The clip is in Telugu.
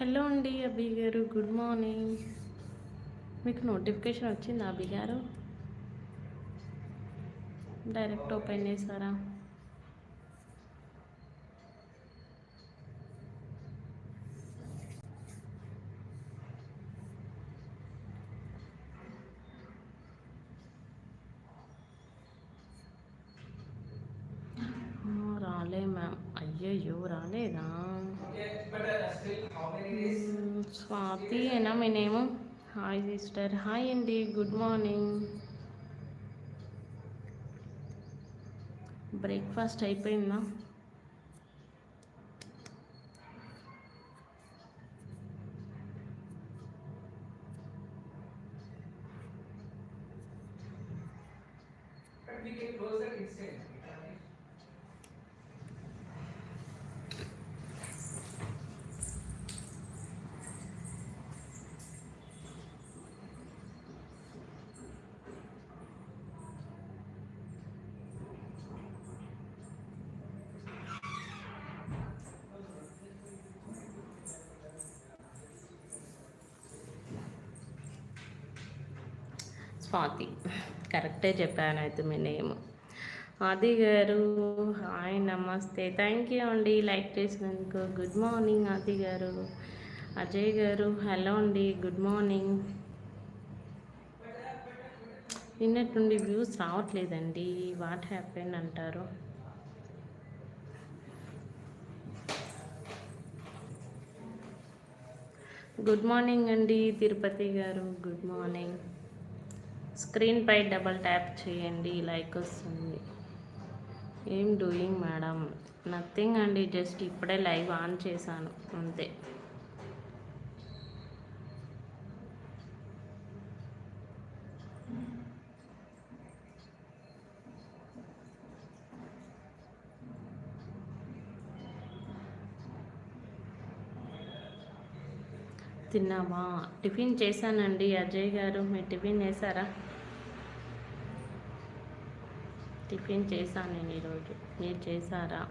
హలో అండి అభి గారు గుడ్ మార్నింగ్. మీకు నోటిఫికేషన్ వచ్చిందా అభి గారు? డైరెక్ట్ ఓపెన్ చేశారా? రాలే మ్యామ్. అయ్యయ్యో రాలేదా? స్వాతి ఏనా మీ నేము హాయ్ సిస్టర్. హాయ్ అండి. Good morning. బ్రేక్ఫాస్ట్ అయిపోయిందా? we can close that Swathi కరెక్టే చెప్పాను అయితే మీ నేమ్ ఆది గారు హాయ్ నమస్తే. థ్యాంక్ యూ అండి లైక్ చేసినందుకు. గుడ్ మార్నింగ్ ఆది గారు. అజయ్ గారు హలో అండి. గుడ్ మార్నింగ్ నిన్నట్టుండి వ్యూస్ రావట్లేదండి. వాట్ హ్యాపెన్ అంటారు? గుడ్ మార్నింగ్ అండి తిరుపతి గారు. గుడ్ మార్నింగ్ స్క్రీన్ పై డబల్ ట్యాప్ చేయండి లైక్ వస్తుంది. ఏం డూయింగ్ మేడం? నథింగ్ అండి జస్ట్ ఇప్పుడే లైవ్ ఆన్ చేశాను అంతే. తిన్నావా టిఫిన్ చేశానండి అజయ్ గారు. మీరు టిఫిన్ చేశారా? టిఫిన్ చేశాను నేను ఈరోజు. మీరు చేశారా?